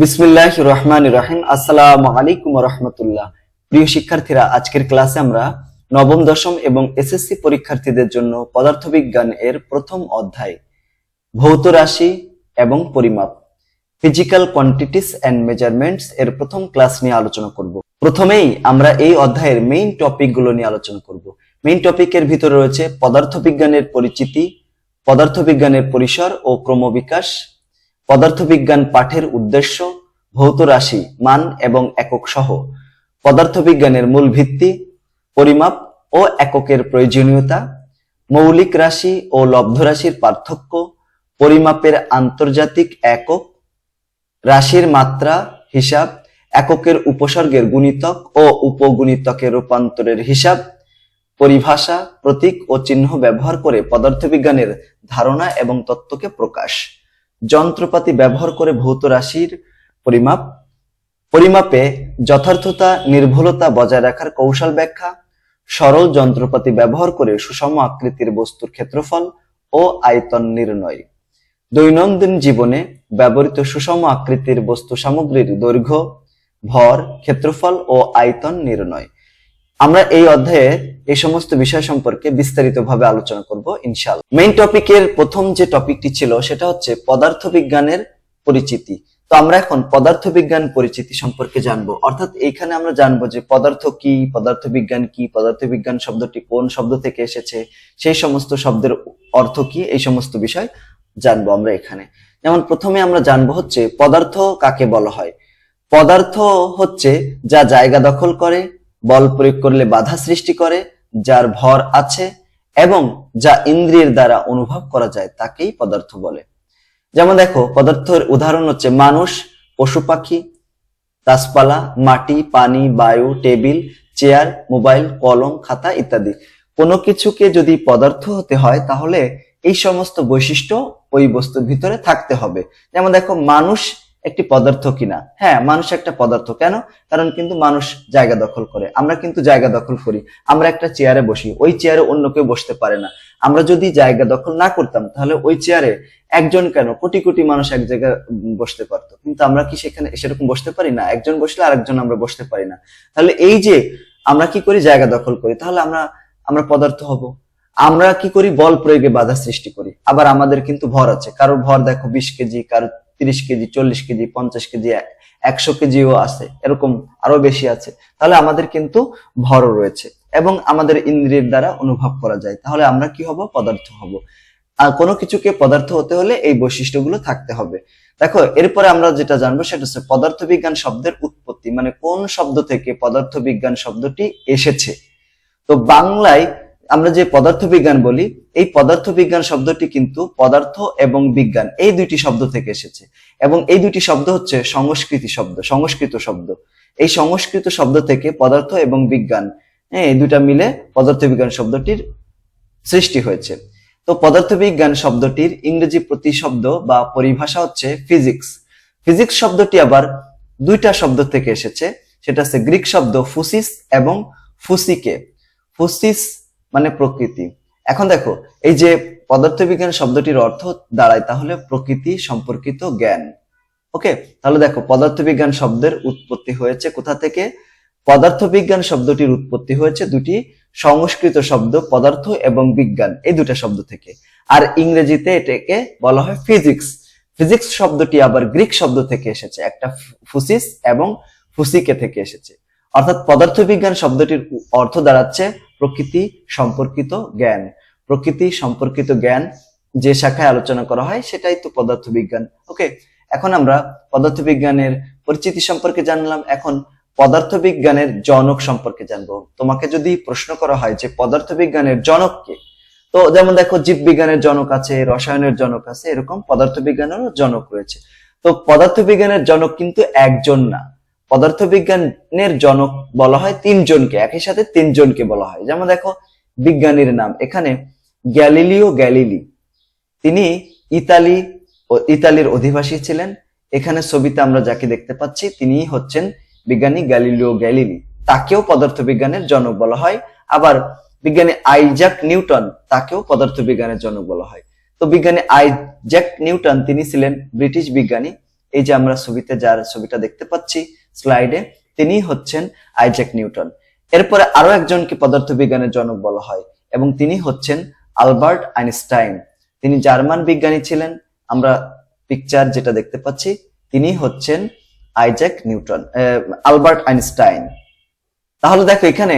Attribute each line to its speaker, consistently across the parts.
Speaker 1: বিসমিল্লাহ রহমান রহিম। আসসালামু আলাইকুম রহমতুল্লাহ। প্রিয় শিক্ষার্থীরা, আজকের ক্লাসে আমরা নবম, দশম এবং এসএসসি পরীক্ষার্থীদের জন্য পদার্থবিজ্ঞান এর প্রথম অধ্যায়, ভৌত রাশি এবং পরিমাপ ফিজিক্যাল কোয়ান্টিটিস অ্যান্ড মেজারমেন্টস এর প্রথম ক্লাস নিয়ে আলোচনা করব। প্রথমেই আমরা এই অধ্যায়ের মেইন টপিকগুলো নিয়ে আলোচনা করব। মেইন টপিকের ভিতরে রয়েছে পদার্থবিজ্ঞানের পরিচিতি, পদার্থবিজ্ঞানের পরিসর ও ক্রমবিকাশ পদার্থবিজ্ঞান পাঠের উদ্দেশ্য ভৌত রাশি, মান এবং একক সহ। পদার্থবিজ্ঞানের মূল ভিত্তি, পরিমাপ ও এককের প্রয়োজনীয়তা, মৌলিক রাশি ও লব্ধ রাশির পার্থক্য, পরিমাপের আন্তর্জাতিক একক, রাশির মাত্রা, হিসাব, এককের উপসর্গের গুণিতক ও উপগুণিতকের রূপান্তরের হিসাব, পরিভাষা, প্রতীক ও চিহ্ন ব্যবহার করে পদার্থবিজ্ঞানের ধারণা এবং তত্ত্বকে প্রকাশ। যন্ত্রপাতি ব্যবহার করে ভৌত রাশির পরিমাপ, পরিমাপে যথার্থতা, নির্ভুলতা বজায় রাখার কৌশল ব্যাখ্যা, সরল যন্ত্রপাতি ব্যবহার করে সুষম আকৃতির বস্তুর ক্ষেত্রফল ও আয়তন নির্ণয়। দৈনন্দিন জীবনে ব্যবহৃত সুষম আকৃতির বস্তু সামগ্রীর দৈর্ঘ্য, ভর, ক্ষেত্রফল ও আয়তন নির্ণয়। আমরা এই অধ্যায়ে এই সমস্ত বিষয় সম্পর্কে বিস্তারিতভাবে আলোচনা করব ইনশাল মেইন টপিকের প্রথম যে টপিকটি ছিল, সেটা হচ্ছে পদার্থবিজ্ঞানের পরিচিতি। তো আমরা এখন পদার্থবিজ্ঞান পরিচিতি সম্পর্কে জানব। অর্থাৎ এইখানে আমরা জানব যে পদার্থ কি, পদার্থবিজ্ঞান কি, পদার্থবিজ্ঞান শব্দটি কোন শব্দ থেকে এসেছে, সেই সমস্ত শব্দের অর্থ কি, এই সমস্ত বিষয় জানব আমরা এখানে। যেমন প্রথমে আমরা জানব হচ্ছে পদার্থ কাকে বলা হয়। পদার্থ হচ্ছে যা জায়গা দখল করে, বল প্রয়োগ করলে বাধা সৃষ্টি করে যার ভর আছে এবং যা ইন্দ্রিয়ের দ্বারা অনুভব করা যায় তাকেই পদার্থ বলে। যেমন দেখো, পদার্থের উদাহরণ হচ্ছে মানুষ, পশু পাখি, গাছপালা, মাটি, পানি, বায়ু, টেবিল, চেয়ার, মোবাইল, কলম, খাতা ইত্যাদি। কোনো কিছুকে যদি পদার্থ হতে হয়, তাহলে এই সমস্ত বৈশিষ্ট্য ওই বস্তুর ভিতরে থাকতে হবে। যেমন দেখো, মানুষ একটি পদার্থ কিনা? হ্যাঁ মানুষ একটা পদার্থ। কেন? কারণ কিন্তু মানুষ জায়গা দখল করে। আমরা কিন্তু জায়গা দখল করি। আমরা একটা চেয়ারে বসি। ওই চেয়ারে অন্য কেউ বসতে পারে না। আমরা যদি জায়গা দখল না করতাম, তাহলে ওই চেয়ারে একজন কেন? কোটি কোটি মানুষ এক জায়গায় বসতে পারতো। কিন্তু আমরা কি সেখানে সেরকম বসতে পারি না? একজন বসলে আরেকজন আমরা বসতে পারি না। তাহলে এই যে আমরা কি করি? জায়গা দখল করি। তাহলে আমরা আমরা পদার্থ হব। আমরা কি করি? বল প্রয়োগে বাধা সৃষ্টি করি। আবার আমাদের কিন্তু ভর আছে। কারোর ভর দেখো বিশ কেজি, কারোর তিরিশ কেজি, চল্লিশ কেজি, পঞ্চাশ কেজি, একশো কেজিও আছে, এরকম আরও বেশি আছে, তাহলে আমাদের কিন্তু ভরও রয়েছে এবং আমাদের ইন্দ্রিয়ের দ্বারা অনুভব করা যায়। তাহলে আমরা কি হব? পদার্থ হব। আর কোনো কিছুকে পদার্থ হতে হলে এই বৈশিষ্ট্যগুলো থাকতে হবে। দেখো, এরপরে আমরা যেটা জানব সেটা হচ্ছে পদার্থবিজ্ঞান শব্দের উৎপত্তি মানে কোন শব্দ থেকে পদার্থবিজ্ঞান শব্দটি এসেছে। তো বাংলায় আমরা যে পদার্থবিজ্ঞান বলি, এই পদার্থবিজ্ঞান শব্দটি কিন্তু পদার্থ এবং বিজ্ঞান, এই দুইটি শব্দ থেকে এসেছে। এবং এই দুইটি শব্দ হচ্ছে সংস্কৃতি শব্দ, সংস্কৃত শব্দ। এই সংস্কৃত শব্দ থেকে পদার্থ এবং বিজ্ঞান হ্যাঁ এই দুটা মিলে পদার্থবিজ্ঞান শব্দটির সৃষ্টি হয়েছে। তো পদার্থবিজ্ঞান শব্দটির ইংরেজি প্রতিশব্দ বা পরিভাষা হচ্ছে ফিজিক্স। ফিজিক্স শব্দটি আবার দুইটা শব্দ থেকে এসেছে, সেটা হচ্ছে গ্রিক শব্দ ফুসিস এবং ফুসিকে। ফুসিস মানে প্রকৃতি। এখন দেখো, এই যে পদার্থবিজ্ঞান শব্দটির অর্থ দাঁড়ায়, তাহলে প্রকৃতি সম্পর্কিত জ্ঞান। ওকে? তাহলে দেখো, পদার্থবিজ্ঞান শব্দের উৎপত্তি হয়েছে কোথা থেকে? পদার্থবিজ্ঞান শব্দটির উৎপত্তি হয়েছে দুটি সংস্কৃত শব্দ, পদার্থ এবং বিজ্ঞান, এই দুটা শব্দ থেকে। আর ইংরেজিতে এটাকে বলা হয় ফিজিক্স। ফিজিক্স শব্দটি আবার গ্রিক শব্দ থেকে এসেছে, একটা ফুসিস এবং ফুসিকে থেকে এসেছে। অর্থাৎ পদার্থবিজ্ঞান শব্দটির অর্থ দাঁড়াচ্ছে প্রকৃতি সম্পর্কিত জ্ঞান। প্রকৃতি সম্পর্কিত জ্ঞান যে শাখায় আলোচনা করা হয়, সেটাই তো পদার্থবিজ্ঞান। ওকে, এখন আমরা পদার্থবিজ্ঞানের পরিচিতি সম্পর্কে জানলাম, এখন পদার্থবিজ্ঞানের জনক সম্পর্কে জানব। তোমাকে যদি প্রশ্ন করা হয় যে পদার্থবিজ্ঞানের জনক কে? তো যেমন দেখো, জীববিজ্ঞানের জনক আছে, রসায়নের জনক আছে, এরকম পদার্থবিজ্ঞানেরও জনক রয়েছে। তো পদার্থবিজ্ঞানের জনক কিন্তু একজন না। পদার্থবিজ্ঞানের জনক বলা হয় তিনজনকে, একই সাথে তিনজনকে বলা হয়। যেমন দেখো, বিজ্ঞানীর নাম। এখানে গ্যালিলিও গ্যালিলি। তিনি ইতালি ও ইতালির অধিবাসী ছিলেন। এখানে ছবিতে আমরা যাকে দেখতে পাচ্ছি তিনি হচ্ছেন বিজ্ঞানী গ্যালিলিও গ্যালিলি। তাকেও পদার্থবিজ্ঞানের জনক বলা হয়। আবার বিজ্ঞানী আইজাক নিউটন, তাকেও পদার্থবিজ্ঞানের জনক বলা হয়। তো বিজ্ঞানী আইজাক নিউটন, তিনি ছিলেন ব্রিটিশ বিজ্ঞানী। এই যে আমরা ছবিতে, যার ছবিটা দেখতে পাচ্ছি স্লাইডে তিনি হচ্ছেন আইজ্যাক নিউটন। এরপরে আরও একজনকে পদার্থবিজ্ঞানের জনক বলা হয় এবং তিনি হচ্ছেন আলবার্ট আইনস্টাইন। তিনি জার্মান বিজ্ঞানী ছিলেন। আমরা পিকচার যেটা দেখতে পাচ্ছি, তিনি হচ্ছেন আইজ্যাক নিউটন আলবার্ট আইনস্টাইন। তাহলে দেখো এখানে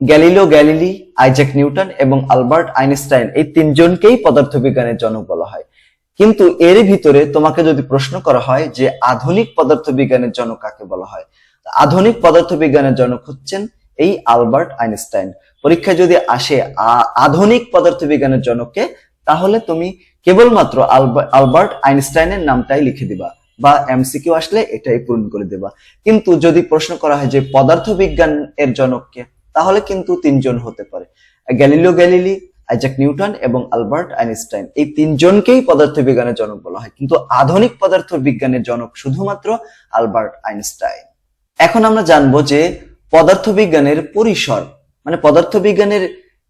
Speaker 1: গ্যালিলো গ্যালিলি, আইজ্যাক নিউটন এবং আলবার্ট আইনস্টাইন এই তিনজনকেই পদার্থবিজ্ঞানের জনক বলা হয়। কিন্তু এর ভিতরে তোমাকে যদি প্রশ্ন করা হয় যে আধুনিক পদার্থবিজ্ঞানের জনক কাকে বলা হয় আধুনিক পদার্থবিজ্ঞানের জনক হচ্ছেন এই আলবার্ট আইনস্টাইন। পরীক্ষায় যদি আসে আধুনিক পদার্থবিজ্ঞানের জনককে, তাহলে তুমি কেবলমাত্র আলবা- আলবার্ট আইনস্টাইনের নামটাই লিখে দিবা বা এমসিকিউ আসলে এটাই পূরণ করে দেবা। কিন্তু যদি প্রশ্ন করা হয় যে পদার্থবিজ্ঞান এর জনককে, তাহলে কিন্তু তিনজন হতে পারে। গ্যালিলিও গ্যালিলি আইজাক নিউটন এবং আলবার্ট আইনস্টাইন। এই তিনজনকেই পদার্থবিজ্ঞানের জনক বলা হয়। কিন্তু আধুনিক পদার্থবিজ্ঞানের জনক শুধুমাত্র আলবার্ট আইনস্টাইন। এখন আমরা জানব যে পদার্থবিজ্ঞানের পরিসর মানে পদার্থবিজ্ঞানের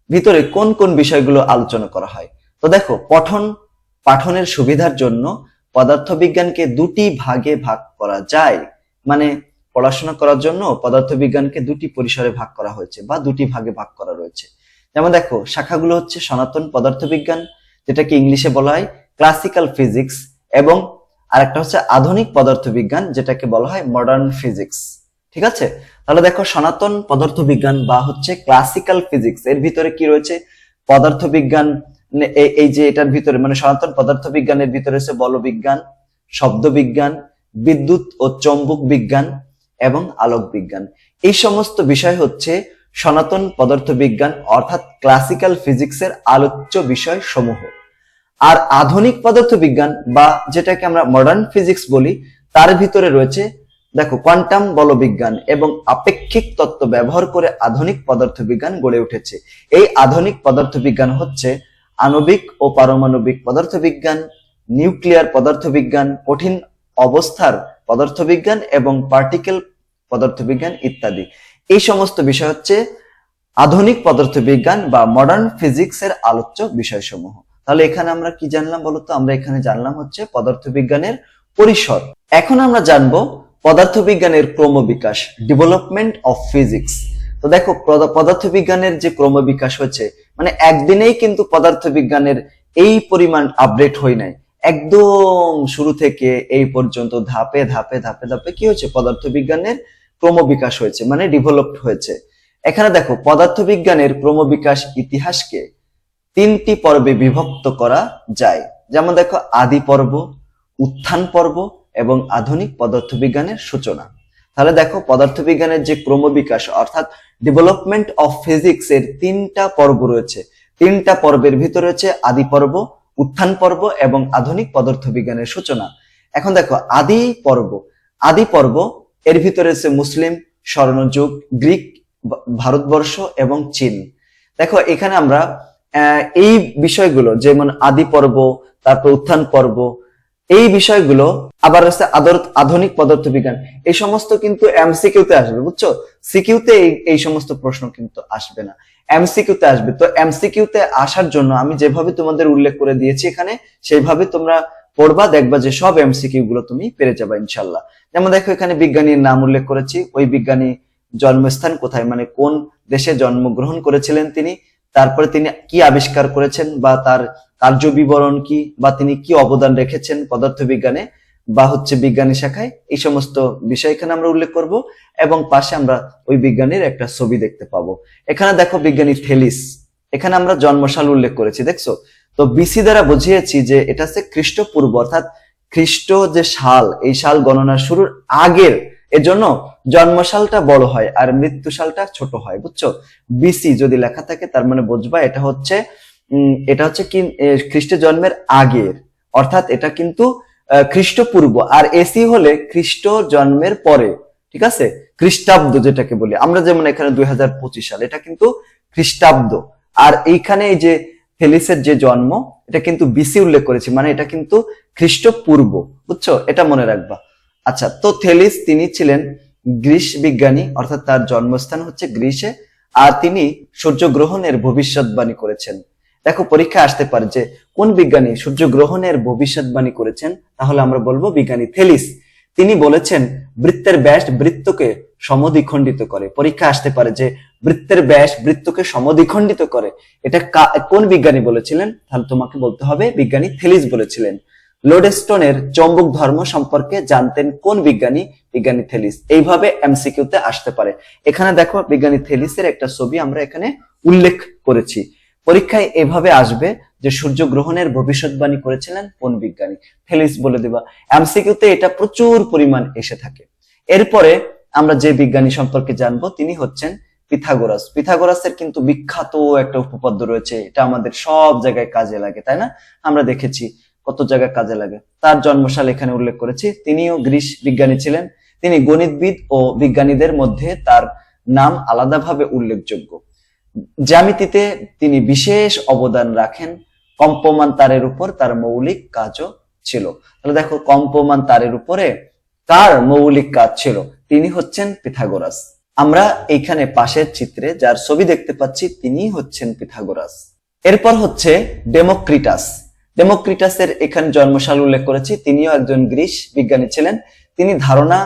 Speaker 1: ভিতরে কোন কোন বিষয়গুলো আলোচনা করা হয়। তো দেখো, পঠন, পাঠনের সুবিধার জন্য পদার্থবিজ্ঞানকে দুটি ভাগে ভাগ করা যায়। মানে পড়াশোনা করার জন্য পদার্থবিজ্ঞানকে দুটি পরিসরে ভাগ করা হয়েছে বা দুটি ভাগে ভাগ করা রয়েছে। যেমন দেখো, শাখাগুলো হচ্ছে সনাতন পদার্থবিজ্ঞান, যেটাকে ইংলিশে বলা হয় ক্লাসিক্যাল ফিজিক্স এবং আরেকটা হচ্ছে আধুনিক পদার্থবিজ্ঞান, যেটাকে বলা হয় মডার্ন ফিজিক্স ঠিক আছে? তাহলে দেখো, সনাতন পদার্থবিজ্ঞান বা হচ্ছে ক্লাসিক্যাল ফিজিক্স এর ভিতরে কি রয়েছে? পদার্থবিজ্ঞান মানে এই- যে এটার ভিতরে মানে সনাতন পদার্থবিজ্ঞানের ভিতরে রয়েছে বলবিজ্ঞান, শব্দবিজ্ঞান, বিদ্যুৎ ও চৌম্বক বিজ্ঞান এবং আলোক বিজ্ঞান এই সমস্ত বিষয় হচ্ছে সনাতন পদার্থবিজ্ঞান অর্থাৎ ক্লাসিক্যাল ফিজিক্সের আলোচ্য বিষয় সমূহ আর আধুনিক পদার্থবিজ্ঞান বা যেটাকে আমরা মডার্ন ফিজিক্স বলি, তার ভিতরে রয়েছে, দেখো কোয়ান্টাম বলবিজ্ঞান এবং আপেক্ষিক তত্ত্ব ব্যবহার করে আধুনিক পদার্থবিজ্ঞান গড়ে উঠেছে। এই আধুনিক পদার্থবিজ্ঞান হচ্ছে আণবিক ও পারমাণবিক পদার্থবিজ্ঞান, নিউক্লিয়ার পদার্থবিজ্ঞান, কঠিন অবস্থার পদার্থবিজ্ঞান এবং পার্টিকেল পদার্থবিজ্ঞান ইত্যাদি। এই সমস্ত বিষয় হচ্ছে আধুনিক পদার্থবিজ্ঞান বা মডার্ন ফিজিক্স এর আলোচ্য বিষয়সমূহ। তাহলে এখানে আমরা কি জানলাম বলতো আমরা এখানে জানলাম হচ্ছে পদার্থবিজ্ঞানের পরিসর। এখন আমরা জানব পদার্থবিজ্ঞানের ক্রমবিকাশ ডেভেলপমেন্ট অফ ফিজিক্স তো দেখো পদার্থবিজ্ঞানের যে ক্রমবিকাশ হচ্ছে মানে একদিনেই কিন্তু পদার্থবিজ্ঞানের এই পরিমাণ আপডেট হয় নাই। একদম শুরু থেকে এই পর্যন্ত ধাপে ধাপে ধাপে ধাপে কি হচ্ছে? পদার্থবিজ্ঞানের ক্রমবিকাশ হয়েছে মানে ডেভেলপড হয়েছে। এখানে দেখো, পদার্থবিজ্ঞানের ক্রমবিকাশ ইতিহাসকে তিনটি পর্বে বিভক্ত করা যায়। যেমন দেখো, আদি পর্ব, উত্থান পর্ব এবং আধুনিক পদার্থবিজ্ঞানের সূচনা। তাহলে দেখো, পদার্থবিজ্ঞানের যে ক্রমবিকাশ, অর্থাৎ ডেভেলপমেন্ট অফ ফিজিক্স এর তিনটা পর্ব রয়েছে। তিনটা পর্বের ভিতরে রয়েছে আদি পর্ব, উত্থান পর্ব এবং আধুনিক পদার্থবিজ্ঞানের সূচনা। এখন দেখো, আদি পর্ব। আদি পর্ব এর ভিতরে রয়েছে মুসলিম, স্বর্ণযুগ, গ্রিক ভারতবর্ষ এবং চীন। দেখো, এখানে আমরা এই বিষয়গুলো, যেমন আদি পর্ব, তারপর উত্থান পর্ব, এই বিষয়গুলো, আবার হচ্ছে আধুনিক পদার্থবিজ্ঞান। এই সমস্ত কিন্তু এমসিকিউ তে আসবে, বুঝছ? সিকিউ তে এই- সমস্ত প্রশ্ন কিন্তু আসবে না। এমসিকিউ তে আসবে। তো এমসিকিউ তে আসার জন্য আমি যেভাবে তোমাদের উল্লেখ করে দিয়েছি এখানে, সেইভাবে তোমরা পড়বা, দেখবা যে সব এমসিকিউ গুলো তুমি পেরে যাবে, ইনশাল্লাহ। যেমন দেখো, এখানে বিজ্ঞানীর নাম উল্লেখ করেছি। ওই বিজ্ঞানী জন্মস্থান কোথায়? মানে কোন দেশে জন্মগ্রহণ করেছিলেন তিনি? তারপরে তিনি কি আবিষ্কার করেছেন? বা তার কার্য বিবরণ কি? বা তিনি কি অবদান রেখেছেন পদার্থবিজ্ঞানে? বা হচ্ছে বিজ্ঞানী শাখায়? এই সমস্ত বিষয় এখানে আমরা উল্লেখ করব। এবং পাশে আমরা ওই বিজ্ঞানীর একটা ছবি দেখতে পাবো। এখানে দেখো বিজ্ঞানী থেলিস। এখানে আমরা জন্মসাল উল্লেখ করেছি, দেখছ? তো বিসি দ্বারা বুঝিয়েছি যে এটা হচ্ছে খ্রিস্টপূর্ব, অর্থাৎ খ্রিস্ট যে সাল, এই সাল গণনা শুরুর আগের, এজন্য জন্মসালটা বড় হয় আর মৃত্যু সালটা ছোট হয়, বুঝছ? বিসি যদি লেখা থাকে তার মানে বুঝবা এটা হচ্ছে এটা হচ্ছে কি খ্রিস্ট জন্মের আগের, অর্থাৎ এটা কিন্তু খ্রিস্টপূর্ব, আর এসি হলে খ্রিস্ট জন্মের পরে, ঠিক আছে? খ্রিস্টাব্দ যেটাকে বলি, আমরা যেমন এখানে দুই হাজার পঁচিশ সাল, এটা কিন্তু খ্রিস্টাব্দ, আর এইখানে এই যে থেলিসের যে জন্ম, এটা কিন্তু বিসি উল্লেখ করেছি মানে এটা কিন্তু খ্রিস্টপূর্ব, বুঝছ? এটা মনে রাখবা। আচ্ছা তো থেলিস তিনি ছিলেন গ্রীস বিজ্ঞানী, অর্থাৎ তার জন্মস্থান হচ্ছে গ্রীসে, আর তিনি সূর্যগ্রহণের ভবিষ্যৎবাণী করেছেন। দেখো পরীক্ষা আসতে পারে যে কোন বিজ্ঞানী সূর্যগ্রহণের ভবিষ্যৎবাণী করেছেন, তাহলে আমরা বলব বিজ্ঞানী থেলিস। তিনি বলেছেন, বৃত্তের ব্যাস বৃত্তকে সমদ্বিখণ্ডিত করে। পরীক্ষা আসতে পারে যে বৃত্তের ব্যাস বৃত্তকে সমদ্বিখণ্ডিত করে। এটা কোন বিজ্ঞানী বলেছিলেন? তাহলে তোমাকে বলতে হবে, বিজ্ঞানী থেলিস বলেছিলেন। লোডেস্টোনের চৌম্বক ধর্ম সম্পর্কে জানতেন কোন বিজ্ঞানী? বিজ্ঞানী থেলিস। এইভাবে এমসিকিউতে আসতে পারে। এখানে দেখো, বিজ্ঞানী থেলিসের একটা ছবি আমরা এখানে উল্লেখ করেছি। পরীক্ষায় এভাবে আসবে যে সূর্য গ্রহণের ভবিষ্যৎবাণী করেছিলেন কোন বিজ্ঞানী। থেলিস বলে দেবা, এমসিকিউতে এটা প্রচুর পরিমাণ এসে থাকে। এরপরে আমরা যে বিজ্ঞানী সম্পর্কে জানব, তিনি হচ্ছেন পিথাগোরাস। পিথাগোরাসের কিন্তু বিখ্যাত একটা উপপাদ্য রয়েছে, এটা আমাদের সব জায়গায় কাজে লাগে, তাই না? আমরা দেখেছি কত জায়গায় কাজে লাগে। তার জন্মসাল এখানে উল্লেখ করেছি, তিনিও গ্রিস বিজ্ঞানী ছিলেন। তিনি গণিতবিদ ও বিজ্ঞানীদের মধ্যে তার নাম আলাদাভাবে উল্লেখযোগ্য। জ্যামিতিতে তিনি বিশেষ অবদান রাখেন কম্পমান তারের উপর তার মৌলিক কাজও ছিল। তাহলে দেখো, কম্পমান তারের উপরে কার মৌলিক কাজ ছিল। তিনি হচ্ছেন পিথাগোরাস। আমরা এইখানে পাশের চিত্রে যার ছবি দেখতে পাচ্ছি, তিনি হচ্ছেন পিথাগোরাস। এরপর হচ্ছে ডেমোক্রিটাস। ডেমোক্রিটাসের এখানে জন্মসাল উল্লেখ করেছি। তিনিও একজন গ্রিস বিজ্ঞানী ছিলেন। তিনি ধারণা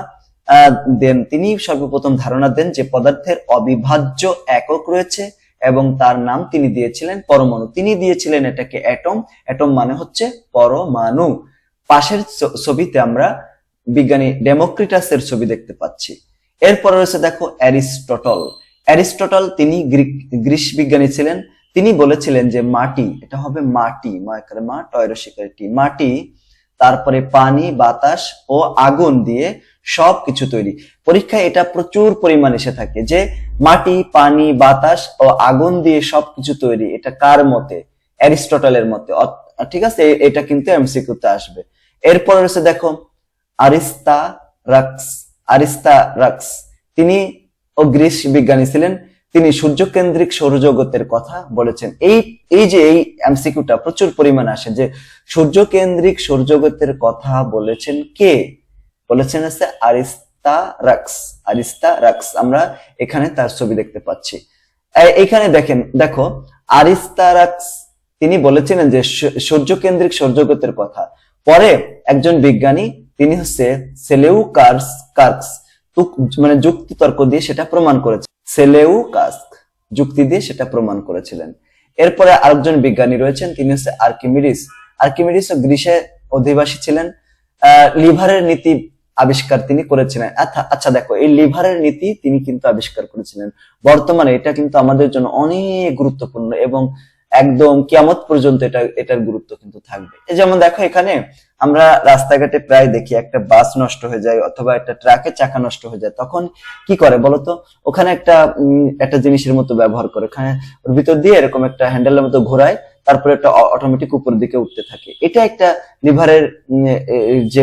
Speaker 1: দেন। তিনি সর্বপ্রথম ধারণা দেন যে পদার্থের অবিভাজ্য একক রয়েছে। এবং তার নাম তিনি দিয়েছিলেন পরমাণু। তিনি দিয়েছিলেন এটাকে অ্যাটম অ্যাটম মানে হচ্ছে পরমাণু। পাশের ছবিতে আমরা বিজ্ঞানী ডেমোক্রিটাসের ছবি দেখতে পাচ্ছি। এরপর রয়েছে দেখো অ্যারিস্টটল। অ্যারিস্টটল তিনি গ্রিক, গ্রিস বিজ্ঞানী ছিলেন। তিনি বলেছিলেন যে মাটি, এটা হবে মাটি মা একারে মা টয়রসিকারে টি। মাটি, তারপরে পানি, বাতাস ও আগুন দিয়ে সবকিছু তৈরি। পরীক্ষায় এটা প্রচুর পরিমাণ এসে থাকে যে মাটি, পানি, বাতাস ও আগুন দিয়ে সবকিছু তৈরি। এটা কার মতে? অ্যারিস্টটলের মতে। ঠিক আছে এটা কিন্তু এমসিকিউতে আসবে। এরপর রয়েছে দেখো আরিস্তা রাক্স আরিস্তা রাক্স তিনি ও গ্রিস বিজ্ঞানী ছিলেন। তিনি সূর্যকেন্দ্রিক সৌরজগতের কথা বলেছেন। এই এই যে এই এমসিকিউটা প্রচুর পরিমাণে আসে যে সূর্যকেন্দ্রিক সৌরজগতের কথা বলেছেন কে? বলেছেন আছে আরিস্তা রাক্স আরিস্তা রাক্স আমরা এখানে তার ছবি দেখতে পাচ্ছি। এ- এইখানে দেখেন, দেখো, আরিস্তারাক্স, তিনি বলেছিলেন যে সূর্যকেন্দ্রিক সৌরজগতের কথা। পরে একজন বিজ্ঞানী, তিনি হচ্ছে সেলেউ কার্স কার্কস মানে যুক্তি তর্ক দিয়ে সেটা প্রমাণ করেছে সেলেউ কাস্ক যুক্তি দিয়ে সেটা প্রমাণ করেছিলেন। এরপরে আরেকজন বিজ্ঞানী রয়েছেন, তিনি হচ্ছে আর্কিমিডিস। আর্কিমিডিস ও গ্রিসে অধিবাসী ছিলেন। লিভারের নীতি আবিষ্কার তিনি করেছিলেন। আচ্ছা আচ্ছা দেখো, এই লিভারের নীতি তিনি কিন্তু আবিষ্কার করেছিলেন। বর্তমানে এটা কিন্তু আমাদের জন্য অনেক গুরুত্বপূর্ণ এবং একদম কিয়ামত পর্যন্ত এটা, এটার গুরুত্ব কিন্তু থাকবে। যেমন দেখো এখানে আমরা রাস্তাঘাটে প্রায় দেখি একটা বাস নষ্ট হয়ে যায় অথবা একটা ট্রাকের চাকা নষ্ট হয়ে যায়, তখন কি করে বলতো? ওখানে একটা একটা জিনিসের মতো ব্যবহার করে। ওখানে ওর ভিতর দিয়ে এরকম একটা হ্যান্ডেলের মতো ঘোরায় তারপরে একটা অটোমেটিক উপর দিকে উঠতে থাকে। এটা একটা লিভারের যে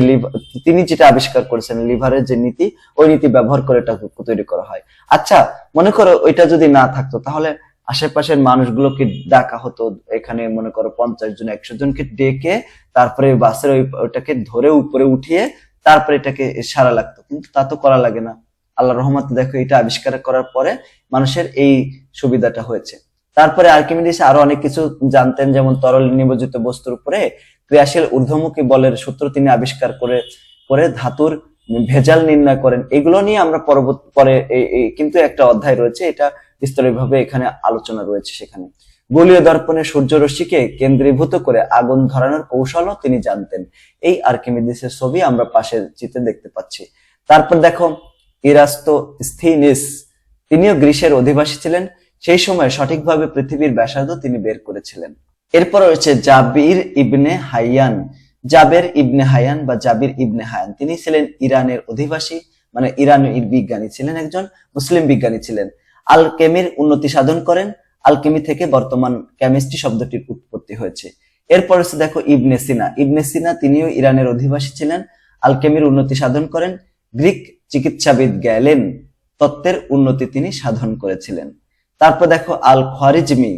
Speaker 1: তিনি যেটা আবিষ্কার করেছেন, লিভারের যে নীতি, ওই নীতি ব্যবহার করে এটা তৈরি করা হয়। আচ্ছা মনে করো ওইটা যদি না থাকতো, তাহলে আশেপাশের মানুষগুলোকে ডাকা হতো, এখানে মনে করো পঞ্চাশ জন, একশো জনকে ডেকে তারপরে বাসের ওই ওটাকে ধরে উপরে উঠিয়ে তারপরে এটাকে সারা লাগতো। কিন্তু তা তো করা লাগে না। আল্লাহ রহমত দেখো, এটা আবিষ্কার করার পরে মানুষের এই সুবিধাটা হয়েছে। তারপরে আর্কিমিডিস আরও অনেক কিছু জানতেন, যেমন তরল নিমজ্জিত বস্তুর উপরে ক্রিয়াশীল ঊর্ধ্বমুখী বলের সূত্র তিনি আবিষ্কার করে করে ধাতুর ভেজাল নির্ণয় করেন। এগুলো নিয়ে আমরা পরবর্তী পরে কিন্তু একটা অধ্যায় রয়েছে, এটা বিস্তারিতভাবে এখানে আলোচনা রয়েছে সেখানে। গোলীয় দর্পণে সূর্যরশ্মিকে কেন্দ্রীভূত করে আগুন ধরানোর কৌশলও তিনি জানতেন। এই আর্কিমিডিসের ছবি আমরা পাশের চিত্রে দেখতে পাচ্ছি। তারপর দেখো ইরাস্তো স্থিনিস তিনিও গ্রীসের অধিবাসী ছিলেন। সেই সময় সঠিকভাবে পৃথিবীর ব্যাসার্ধ তিনি বের করেছিলেন। এরপর রয়েছে জাবির ইবনে হাইয়ান। জাবের ইবনে হায়ান বা জাবির ইবনে হায়ান, তিনি ছিলেন ইরানের অধিবাসী মানে ইরানের বিজ্ঞানী ছিলেন একজন, মুসলিম বিজ্ঞানী ছিলেন। আলকেমির উন্নতি সাধন করেন, আলকেমি থেকে বর্তমান কেমিস্ট্রি শব্দটির উৎপত্তি হয়েছে। এরপর হচ্ছে দেখো ইবনে সিনা। ইবনে সিনা তিনিও ইরানের অধিবাসী ছিলেন, আলকেমির উন্নতি সাধন করেন, গ্রিক চিকিৎসাবিদ গ্যালেন তত্ত্বের উন্নতি তিনি সাধন করেছিলেন। তারপর দেখো আল খরিজমি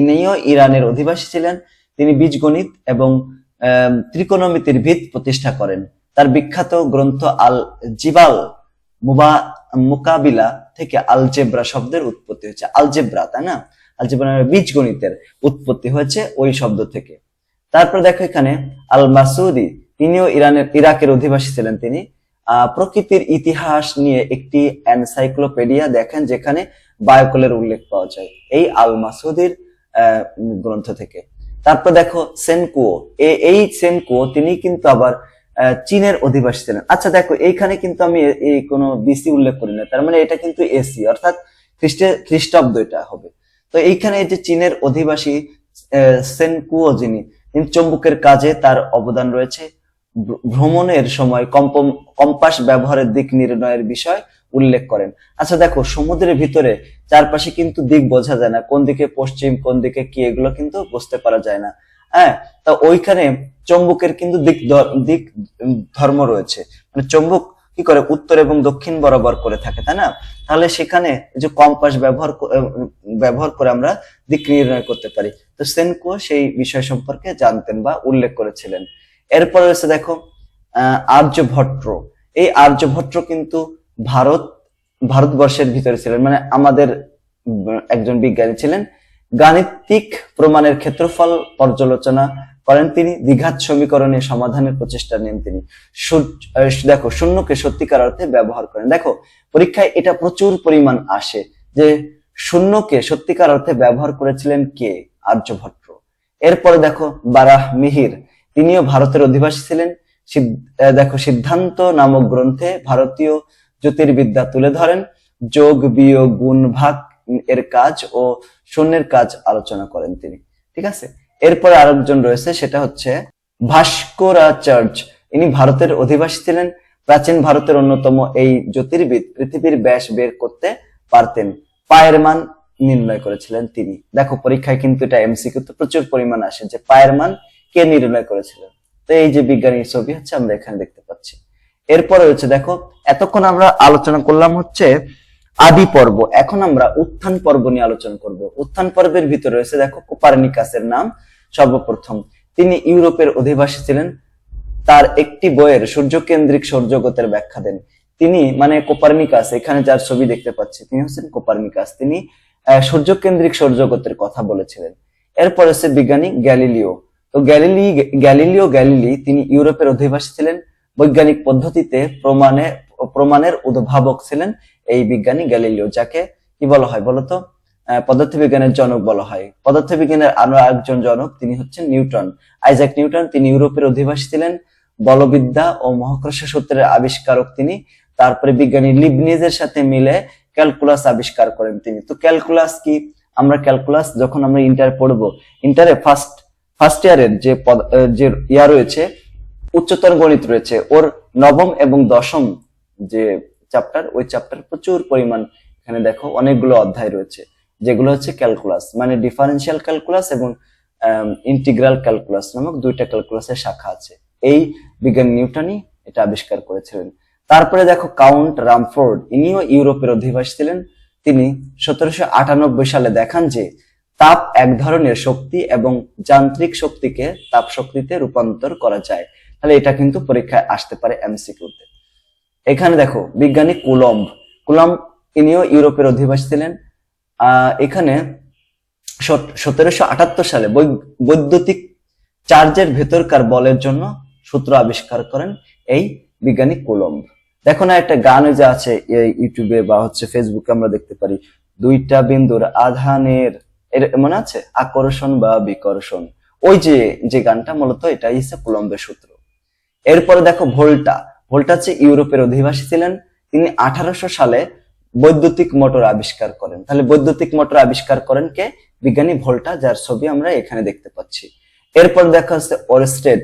Speaker 1: ইনিও ইরানের অধিবাসী ছিলেন। তিনি বীজগণিত এবং ত্রিকোণমিতির ভিত প্রতিষ্ঠা করেন। তার বিখ্যাত গ্রন্থ আল জিবাল মুবা, মোকাবিলা থেকে আলজেব্রা শব্দের উৎপত্তি হয়েছে। আলজেব্রা, তাই না? আলজেব্রা মানে বীজগণিতের উৎপত্তি হয়েছে ওই শব্দ থেকে। তারপর দেখো এখানে আল মাসুদি তিনিও ইরানের, ইরাকের অধিবাসী ছিলেন তিনি। প্রকৃতির ইতিহাস নিয়ে একটি এনসাইক্লোপিডিয়া দেখেন যেখানে বায়োকলের উল্লেখ পাওয়া যায় এই আল মাসুদির গ্রন্থ থেকে। তারপর দেখো সেনকুও এ- এই সেনকুও তিনি কিন্তু আবার চীনের অধিবাসী ছিলেন। আচ্ছা দেখো এইখানে কিন্তু আমি এই কোনো বিসি উল্লেখ করি না তার মানে এটা কিন্তু এসি অর্থাৎ খ্রিস্টে খ্রিস্টাব্দ এটা হবে। তো এইখানে এই যে চীনের অধিবাসী আহ, সেনকুও যিনি চম্বুকের কাজে তার অবদান রয়েছে। ভ্রমণের সময় কম্পাস ব্যবহারের দিক নির্ণয়ের বিষয় উল্লেখ করেন। আচ্ছা দেখো, সমুদ্রের ভিতরে চারপাশে কিন্তু দিক বোঝা যায় না, কোন দিকে পশ্চিম, কোন দিকে কি, এগুলো কিন্তু বুঝতে পারা যায় না। হ্যাঁ তা ওইখানে চম্বুকের কিন্তু দিক দিক ধর্ম রয়েছে। মানে চম্বুক কি করে? উত্তর এবং দক্ষিণ বরাবর করে থাকে, তাই না? তাহলে সেখানে যে কম্পাস ব্যবহার ব্যবহার করে আমরা দিক নির্ণয় করতে পারি। তো সেনকো সেই বিষয় সম্পর্কে জানতেন বা উল্লেখ করেছিলেন। এরপর রয়েছে দেখো আর্যভট্ট এই আর্যভট্ট কিন্তু ভারত, ভারতবর্ষের ভিতরে ছিলেন মানে আমাদের একজন বিজ্ঞানী ছিলেন। গাণিতিক প্রমাণের ক্ষেত্রফল পর্যালোচনা করেন তিনি, দ্বিঘাত সমীকরণে সমাধানের প্রচেষ্টা নেন তিনি। দেখো, শূন্যকে সত্যিকার অর্থে ব্যবহার করেন। দেখো, পরীক্ষায় এটা প্রচুর পরিমাণ আসে যে শূন্যকে সত্যিকার অর্থে ব্যবহার করেছিলেন কে? আর্যভট্ট এরপরে দেখো, বারাহ মিহির। তিনিও ভারতের অধিবাসী ছিলেন। দেখো, সিদ্ধান্ত নামক গ্রন্থে ভারতীয় জ্যোতির্বিদ্যা তুলে ধরেন। যোগ, বিয়োগ, গুণ, ভাগ এর কাজ ও শূন্যের কাজ আলোচনা করেন তিনি। ঠিক আছে? এরপরে আরেকজন রয়েছে, সেটা হচ্ছে ভাস্করাচার্য। ইনি ভারতের অধিবাসী ছিলেন। প্রাচীন ভারতের অন্যতম এই জ্যোতির্বিদ পৃথিবীর ব্যাস বের করতে পারতেন। পায়ের মান নির্ণয় করেছিলেন তিনি। দেখো, পরীক্ষায় কিন্তু এটা এমসিকিউ তো প্রচুর পরিমাণ আসে যে পায়ের মান কে নির্ণয় করেছিলেন? তো এই যে বিজ্ঞানীর ছবি হচ্ছে, আমরা এখানে দেখতে পাচ্ছি। এরপরে হচ্ছে, দেখো, এতক্ষণ আমরা আলোচনা করলাম হচ্ছে আদি পর্ব। এখন আমরা উত্থান পর্ব নিয়ে আলোচনা করব। উত্থান পর্বের ভিতরে রয়েছে, দেখো, কোপারনিকাসের নাম। সর্বপ্রথম, তিনি ইউরোপের অধিবাসী ছিলেন। তার একটি বইয়ের সূর্যকেন্দ্রিক সৌরজগতের ব্যাখ্যা দেন। তিনি মানে কোপারনিকাস, এখানে যার ছবি দেখতে পাচ্ছি, তিনি হচ্ছেন কোপারনিকাস। তিনি সূর্যকেন্দ্রিক সৌরজগতের কথা বলেছিলেন। এরপর হচ্ছে বিজ্ঞানী গ্যালিলিও। তো গ্যালিলি গ্যালিলিও গ্যালিলি, তিনি ইউরোপের অধিবাসী ছিলেন, বৈজ্ঞানিক পদ্ধতিতে প্রমাণে, প্রমাণের উদ্ভাবক ছিলেন এই বিজ্ঞানী গ্যালিলিও যাকে কি বলা হয় বলতো পদার্থবিজ্ঞানের জনক বলা হয়। পদার্থবিজ্ঞানের আরও একজন জনক তিনি হচ্ছেন নিউটন। আইজাক নিউটন, তিনি ইউরোপের অধিবাসী ছিলেন, বলবিদ্যা ও মহাকর্ষ সূত্রের আবিষ্কারক তিনি, তারপরে বিজ্ঞানী লিবনিজের সাথে মিলে ক্যালকুলাস আবিষ্কার করেন তিনি। তো ক্যালকুলাস কি? আমরা ক্যালকুলাস যখন আমরা ইন্টার পড়ব, ইন্টারে ফার্স্ট ফার্স্ট ইয়ারের যে যে ইয়া রয়েছে, উচ্চতর গণিত রয়েছে, ওর নবম এবং দশম যে চ্যাপ্টার ওই চ্যাপ্টার প্রচুর পরিমাণ এখানে দেখো অনেকগুলো অধ্যায় রয়েছে, যেগুলো হচ্ছে ক্যালকুলাস মানে ডিফারেন্সিয়াল ক্যালকুলাস এবং ইন্টিগ্রাল ক্যালকুলাস নামক দুইটা ক্যালকুলাসের শাখা আছে। এই বিজ্ঞান নিউটনই এটা আবিষ্কার করেছিলেন। তারপরে দেখো কাউন্ট রামফোর্ড, ইনিও ইউরোপের অধিবাসী ছিলেন। তিনি সতেরোশো আটানব্বই সালে দেখান যে তাপ এক ধরনের শক্তি এবং যান্ত্রিক শক্তিকে তাপ শক্তিতে রূপান্তর করা যায়। তাহলে এটা কিন্তু পরীক্ষায় আসতে পারে এমসিকিউতে। এখানে দেখো, বিজ্ঞানী কুলম্ব। কুলম্ব তিনিও ইউরোপের অধিবাসী ছিলেন। এখানে সতেরোশো আটাত্তর সালে বৈদ্যুতিক চার্জের ভেতরকার বলের জন্য সূত্র আবিষ্কার করেন এই বিজ্ঞানী কুলম্ব। দেখো না, একটা গান যে আছে ইউটিউবে বা হচ্ছে ফেসবুকে আমরা দেখতে পারি, দুইটা বিন্দুর আধানের এর মনে আছে? আকর্ষণ বা বিকর্ষণ। ওই যে যে গানটা মূলত এটাই হচ্ছে কুলম্বের সূত্র। এরপরে দেখো ভোল্টা। ভোল্টা হচ্ছে ইউরোপের অধিবাসী ছিলেন। তিনি আঠারোশো সালে বৈদ্যুতিক মোটর আবিষ্কার করেন। তাহলে বৈদ্যুতিক মোটর আবিষ্কার করেন কে? বিজ্ঞানী ভোল্টা, যার ছবি আমরা এখানে দেখতে পাচ্ছি। এরপর দেখা হচ্ছে ওরস্টেড।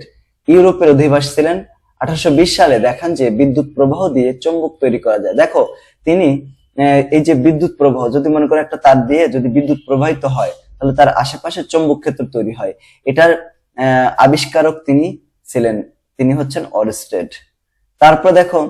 Speaker 1: ইউরোপের অধিবাসী ছিলেন। আঠারোশো বিশ সালে দেখান যে বিদ্যুৎ প্রবাহ দিয়ে চৌম্বক তৈরি করা যায়। দেখো, তিনি এই যে বিদ্যুৎ প্রবাহ, যদি মনে করো একটা তার দিয়ে যদি বিদ্যুৎ প্রবাহিত হয়, তাহলে তার আশেপাশে চৌম্বক ক্ষেত্র তৈরি হয়। এটার আবিষ্কারক তিনি ছিলেন। তিনি হচ্ছেন অরস্টেড। তারপর দেখো,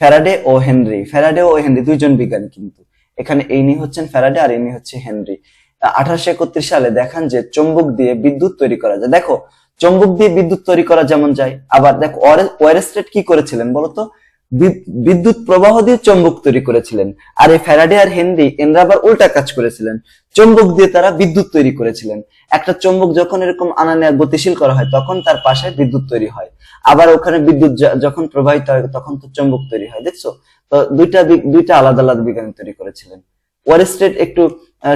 Speaker 1: ফ্যারাডে ও হেনরি। ফ্যারাডে ও হেনরি, দুইজন বিজ্ঞানী কিন্তু। এখানে ইনি হচ্ছেন ফ্যারাডে আর ইনি হচ্ছে হেনরি। আঠারোশো একত্রিশ সালে দেখান যে চুম্বক দিয়ে বিদ্যুৎ তৈরি করা যায়। দেখো, চুম্বক দিয়ে বিদ্যুৎ তৈরি করা যেমন যায়, আবার দেখো ওয়ারেস্টেড কি করেছিলেন বলতো? বিদ্যুৎ প্রবাহ দিয়ে চৌম্বক তৈরি করেছিলেন। আর এই ফ্যারাডে আর হেনরি এনরা আবার উল্টা কাজ করেছিলেন। চৌম্বক দিয়ে তারা বিদ্যুৎ তৈরি করেছিলেন। একটা চৌম্বক যখন এরকম আনা নেয়া গতিশীল করা হয়, তখন তার পাশে বিদ্যুৎ তৈরি হয়। আবার ওখানে বিদ্যুৎ যখন প্রবাহিত হয়, তখন তো চৌম্বক তৈরি হয়, দেখছ? তো দুইটা দুইটা আলাদা আলাদা বিজ্ঞানী তৈরি করেছিলেন। ওয়ারেস্টেড একটু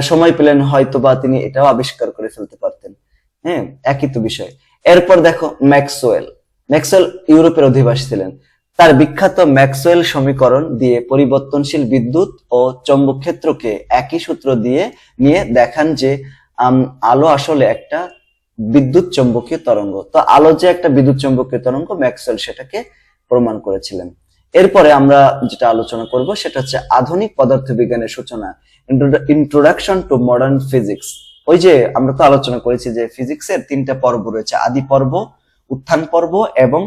Speaker 1: সময় পেলেন হয়তো বা তিনি এটাও আবিষ্কার করে ফেলতে পারতেন। হ্যাঁ একই তো বিষয়। এরপর দেখো ম্যাক্সওয়েল। ম্যাক্সওয়েল ইউরোপের অধিবাসী ছিলেন। তার বিখ্যাত ম্যাক্সওয়েল সমীকরণ দিয়ে পরিবর্তনশীল বিদ্যুৎ ও চৌম্বক ক্ষেত্রকে একই সূত্র দিয়ে নিয়ে দেখান যে আলো আসলে একটা বিদ্যুৎ চৌম্বকীয় তরঙ্গ। তো আলো যে একটা বিদ্যুৎ চৌম্বকীয় তরঙ্গ, ম্যাক্সওয়েল সেটাকে প্রমাণ করেছিলেন। এরপরে আমরা যেটা আলোচনা করব, সেটা হচ্ছে আধুনিক পদার্থবিজ্ঞানের সূচনা ইন্ট্রোডাকশন টু মডার্ন ফিজিক্স ওই যে আমরা তো আলোচনা করেছি যে ফিজিক্সের তিনটা পর্ব রয়েছে, আদি পর্ব, উত্থান পর্ব এবং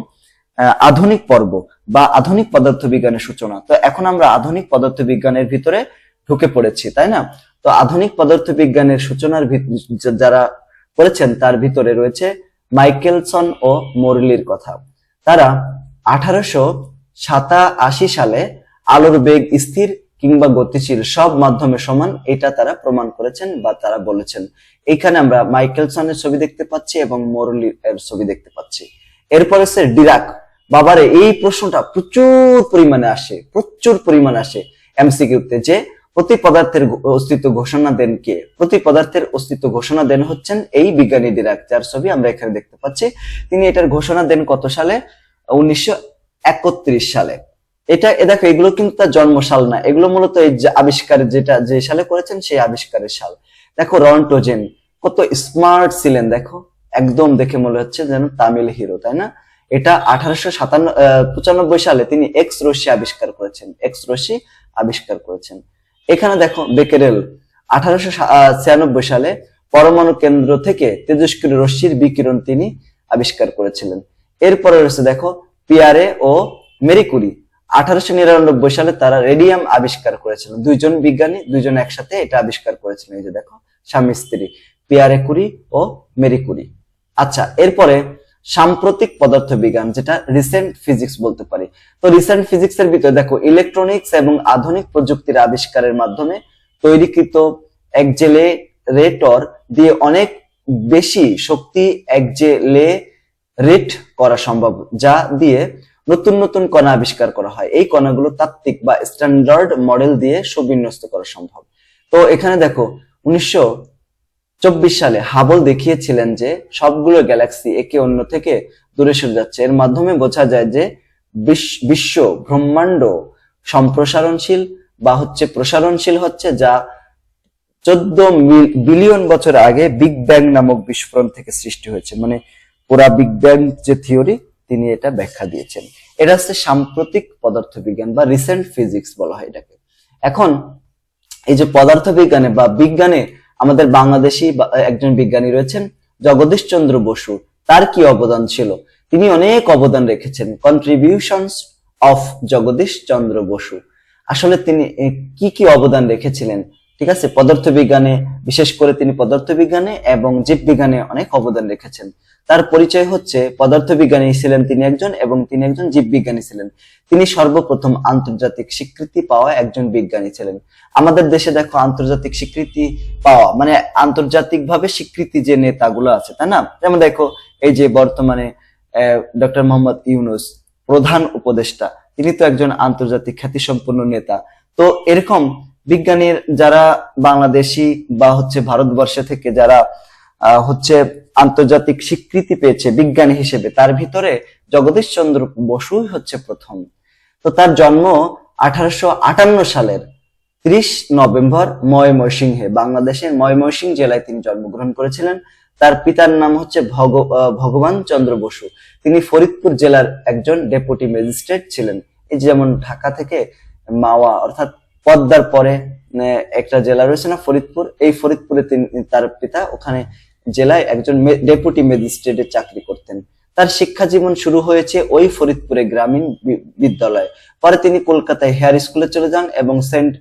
Speaker 1: আধুনিক পর্ব বা আধুনিক পদার্থবিজ্ঞানের সূচনা। তো এখন আমরা আধুনিক পদার্থবিজ্ঞানের ভিতরে ঢুকে পড়েছি, তাই না? তো আধুনিক পদার্থবিজ্ঞানের সূচনার যারা করেছেন তার ভিতরে রয়েছে মাইকেলসন ও মোরলির কথা। তারা আঠারোশো সাতাশি সালে আলোর বেগ স্থির কিংবা গতিশীল সব মাধ্যমে সমান, এটা তারা প্রমাণ করেছেন বা তারা বলেছেন। এখানে আমরা মাইকেলসনের ছবি দেখতে পাচ্ছি এবং মোরলি এর ছবি দেখতে পাচ্ছি। এরপরে সে ডিরাক বাবারে, এই প্রশ্নটা প্রচুর পরিমাণে আসে, প্রচুর পরিমাণে আসে এমসিকিউতে যে প্রতি পদার্থের অস্তিত্ব ঘোষণা দেন কে? প্রতি পদার্থের অস্তিত্ব ঘোষণা দেন হচ্ছেন এই বিজ্ঞানী ডিরাক যার ছবি আমরা এখানে দেখতে পাচ্ছি। তিনি এটার ঘোষণা দেন কত সালে? উনিশশো একত্রিশ সালে। এটা, এ দেখো, এগুলো কিন্তু তার জন্মসাল না। এগুলো মূলত এই আবিষ্কার যেটা, যে সালে করেছেন সেই আবিষ্কারের সাল। দেখো, রন্টোজেন, কত স্মার্ট ছিলেন, দেখো। একদম দেখে মনে হচ্ছে যেন তামিল হিরো তাই না? এটা আঠারোশো সাতান্ন পঁচানব্বই সালে তিনি এক্স রশ্মি আবিষ্কার করেছেন। এক্স রশ্মি আবিষ্কার করেছেন। এখানে দেখো বেকেরেল। আঠারোশো ছিয়ানব্বই সালে পরমাণু কেন্দ্র থেকে তেজস্ক্রিয় রশ্মির বিকিরণ তিনি আবিষ্কার করেছিলেন। এরপরে রয়েছে দেখো পিয়ারে ও মেরিকুরি। আঠারোশো নিরানব্বই সালে তারা রেডিয়াম আবিষ্কার করেছিলেন দুইজন বিজ্ঞানী, দুইজন একসাথে এটা আবিষ্কার করেছিলেন। এই যে দেখো, স্বামী স্ত্রী, পিয়ারে কুরি ও মেরি কুরি আচ্ছা এরপরে সাম্প্রতিক পদার্থ বিজ্ঞান যেটা রিসেন্ট ফিজিক্স বলতে পারি। তো রিসেন্ট ফিজিক্স এর ভিতরে দেখো ইলেকট্রনিক্স এবং আধুনিক প্রযুক্তির আবিষ্কারের মাধ্যমে তৈরিকৃত একজেলেরেটর দিয়ে অনেক বেশি শক্তি একজেলেরেট করা সম্ভব, যা দিয়ে নতুন নতুন কণা আবিষ্কার করা হয়। এই কণাগুলো তাত্ত্বিক বা স্ট্যান্ডার্ড মডেল দিয়ে সুবিন্যস্ত করা সম্ভব। তো এখানে দেখো, উনিশশো চব্বিশ সালে হাবল দেখিয়েছিলেন যে সবগুলো গ্যালাক্সি একে অন্য থেকে দূরে সরে যাচ্ছে। এর মাধ্যমে বোঝা যায় যে বিশ্ব ব্রহ্মাণ্ড সম্প্রসারণশীল বা হচ্ছে প্রসারণশীল হচ্ছে যা চোদ্দ বিলিয়ন বছর আগে বিগ ব্যাং নামক বিস্ফোরণ থেকে সৃষ্টি হয়েছে। মানে পুরা বিগ ব্যাং যে থিওরি, তিনি এটা ব্যাখ্যা দিয়েছেন। এটা হচ্ছে সাম্প্রতিক পদার্থবিজ্ঞান বা রিসেন্ট ফিজিক্স বলা হয় এটাকে। এখন এই যে পদার্থবিজ্ঞানে বা বিজ্ঞানে আমাদের বাংলাদেশি একজন বিজ্ঞানী রয়েছেন জগদীশ চন্দ্র বসু। তার কি অবদান ছিল? তিনি অনেক অবদান রেখেছেন। Contributions of Jagadish Chandra Basu. আসলে তিনি কি কি অবদান রেখেছিলেন? ঠিক আছে? পদার্থবিজ্ঞানে, বিশেষ করে তিনি পদার্থবিজ্ঞানে এবং জীববিজ্ঞানে অনেক অবদান রেখেছেন। তার পরিচয় হচ্ছে, পদার্থবিজ্ঞানী ছিলেন তিনি একজন এবং তিনি একজন জীববিজ্ঞানী ছিলেন। তিনি সর্বপ্রথম আন্তর্জাতিক স্বীকৃতি পাওয়া একজন বিজ্ঞানী ছিলেন। আমাদের দেশে দেখো, আন্তর্জাতিক স্বীকৃতি পাওয়া মানে আন্তর্জাতিক ভাবে স্বীকৃতি যে নেতাগুলো আছে, তাই না? যেমন দেখো, এই যে বর্তমানে ডক্টর মোহাম্মদ ইউনুস, প্রধান উপদেষ্টা, তিনি তো একজন আন্তর্জাতিক খ্যাতিসম্পন্ন নেতা। তো এরকম বিজ্ঞানীর যারা বাংলাদেশি বা হচ্ছে ভারতবর্ষে থেকে যারা হচ্ছে আন্তর্জাতিক স্বীকৃতি পেয়েছে বিজ্ঞানী হিসেবে, তার ভিতরে জগদীশ চন্দ্র বসুই হচ্ছে প্রথম। তো তার জন্ম আঠারোশো আটান্ন সালের ত্রিশ নভেম্বর ময়মনসিংহে, বাংলাদেশের ময়মনসিংহ জেলায় তিনি জন্মগ্রহণ করেছিলেন। তার পিতার নাম হচ্ছে ভগ- ভগবান চন্দ্র বসু। তিনি ফরিদপুর জেলার একজন ডেপুটি ম্যাজিস্ট্রেট ছিলেন। এই যেমন ঢাকা থেকে মাওয়া, অর্থাৎ পদ্মার পরে একটা জেলা রয়েছে না, ফরিদপুর, এই ফরিদপুরে তিনি, তার পিতা ওখানে জেলায় একজন ডেপুটি ম্যাজিস্ট্রেটের চাকরি করতেন। তার শিক্ষা জীবন শুরু হয়েছে ওই ফরিদপুরে গ্রামীণ বিদ্যালয়। পরে তিনি কলকাতায় হেয়ার স্কুলে চলে যান এবং সেন্ট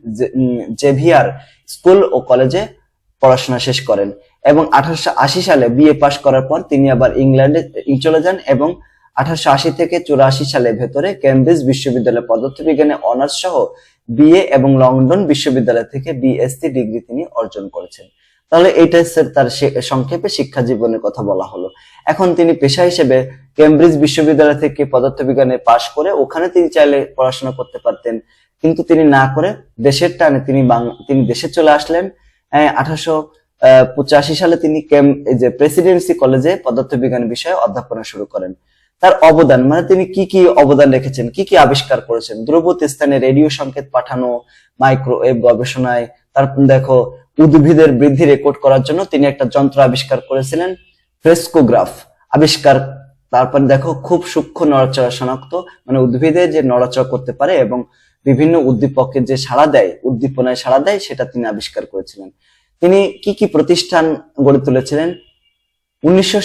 Speaker 1: জেভিয়ার স্কুল ও কলেজে পড়াশোনা শেষ করেন। এবং আঠারোশো আশি সালে বিএ পাশ করার পর তিনি আবার ইংল্যান্ডে চলে যান এবং আঠারোশো আশি থেকে চুরাশি সালে ভেতরে কেমব্রিজ বিশ্ববিদ্যালয়ে পদার্থবিজ্ঞানে অনার্স সহ বিএ এবং লন্ডন বিশ্ববিদ্যালয় থেকে বিএসসি ডিগ্রি তিনি অর্জন করেছেন। তাহলে স্যার তার সংক্ষেপে শিক্ষা জীবনের কথা বলা হলো। এখন তিনি পেশা হিসেবে কেমব্রিজ বিশ্ববিদ্যালয় থেকে পদার্থবিজ্ঞানে পাশ করে ওখানে তিনি চাইলে পড়াশোনা করতে পারতেন। কিন্তু তিনি না করে দেশের টানে তিনি তিনি দেশে চলে আসলেন। আঠারোশো পঁচাশি সালে তিনি যে প্রেসিডেন্সি কলেজে পদার্থবিজ্ঞান বিষয়ে অধ্যাপনা শুরু করেন। তার অবদান মানে তিনি কি কি অবদান রেখেছেন, কি কি আবিষ্কার করেছেন? দূরবর্তী স্থানে রেডিও সংকেত পাঠানো মাইক্রোওয়েভ গবেষণায় তারপর দেখো, উদ্ভিদের বৃদ্ধি রেকর্ড করার জন্য তিনি একটা যন্ত্র আবিষ্কার করেছিলেন, ফ্রেস্কোগ্রাফ। আবিষ্কার, তারপর দেখো, খুব সূক্ষ্ম নড়াচড়া শনাক্ত মানে উদ্ভিদে যে নড়াচড়া করতে পারে এবং বিভিন্ন উদ্দীপকের যে সাড়া দেয়, উদ্দীপনায় সাড়া দেয়, সেটা তিনি আবিষ্কার করেছিলেন। তিনি কি কি প্রতিষ্ঠান গড়ে তুলেছিলেন? উনিশশো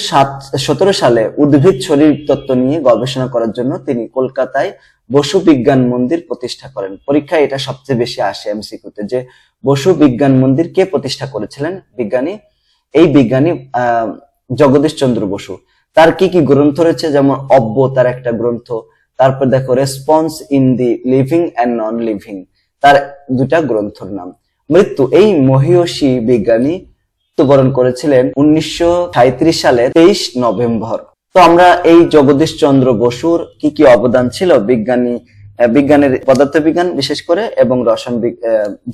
Speaker 1: সতেরো সালে উদ্ভিদ শরীর তত্ত্ব নিয়ে গবেষণা করার জন্য তিনি কলকাতায় বসু বিজ্ঞান মন্দির প্রতিষ্ঠা করেন। পরীক্ষায় এটা সবচেয়ে বেশি আসে এমসিকিউতে যে বসু বিজ্ঞান মন্দির কে প্রতিষ্ঠা করেছিলেন? বিজ্ঞানী, এই বিজ্ঞানী জগদীশ চন্দ্র বসু। তার কি কি গ্রন্থ রয়েছে? যেমন অব্য তার একটা গ্রন্থ, তারপর দেখো response in the living and non living, তার দুটা গ্রন্থর নাম। মৃত্যু, এই মহিয়সী বিজ্ঞানী মৃত্যুবরণ করেছিলেন উনিশশো সালে, তেইশ নভেম্বর। তো আমরা এই জগদীশ চন্দ্র বসুর কি কি অবদান ছিল? বিজ্ঞানী বিজ্ঞানের পদার্থবিজ্ঞান বিশেষ করে এবং রসায়ন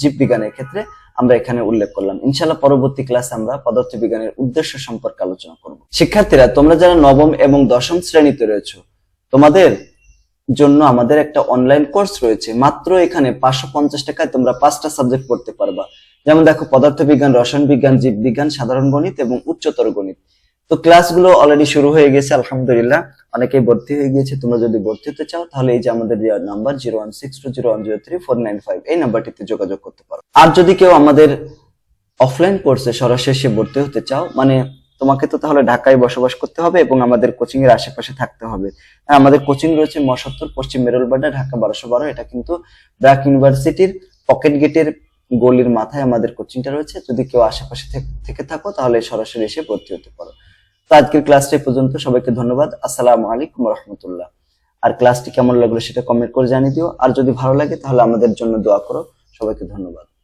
Speaker 1: জীববিজ্ঞানের ক্ষেত্রে আমরা এখানে উল্লেখ করলাম। ইনশাল্লাহ পরবর্তী ক্লাসে আমরা পদার্থবিজ্ঞানের উদ্দেশ্য সম্পর্কে আলোচনা করব। শিক্ষার্থীরা, তোমরা যারা নবম এবং দশম শ্রেণীতে রয়েছো, তোমাদের জন্য আমাদের একটা অনলাইন কোর্স রয়েছে। মাত্র এখানে পাঁচশো পঞ্চাশ টাকায় তোমরা পাঁচটা সাবজেক্ট পড়তে পারবা। যেমন দেখো পদার্থবিজ্ঞান রসায়ন বিজ্ঞান জীববিজ্ঞান, সাধারণ গণিত এবং উচ্চতর গণিত। তো ক্লাসগুলো অলরেডি শুরু হয়ে গেছে, আলহামদুলিল্লাহ। অনেকেই ভর্তি হয়ে গিয়েছে, তোমরা যদি ভর্তি হতে চাও, তাহলে এই যে আমাদের number zero one six two zero one zero three four nine five এই নাম্বারটিতে যোগাযোগ করতে পারো। আর যদি কেউ আমাদের অফলাইন কোর্সে সরাসরি ভর্তি হতে চাও মানে তোমাকে তো তাহলে ঢাকায় বসবাস করতে হবে এবং আমাদের কোচিং এর আশেপাশে থাকতে হবে। আমাদের কোচিং রয়েছে মসত্তর পশ্চিম মেরুলবাড্ডা, ঢাকা বারোশো বারো। এটা কিন্তু ব্র্যাক ইউনিভার্সিটির পকেট গেটের গলির মাথায় আমাদের কোচিংটা রয়েছে। যদি কেউ আশেপাশে থেক- থেকে, তাহলে সরাসরি এসে ভর্তি হতে পারো। তো আজকের ক্লাসটা পর্যন্ত। সবাইকে ধন্যবাদ। আসসালামু আলাইকুম রহমতুল্লাহ আর ক্লাসটি কেমন লাগল সেটা কমেন্ট করে জানিয়ে দিও। আর যদি ভালো লাগে, তাহলে আমাদের জন্য দোয়া করো। সবাইকে ধন্যবাদ।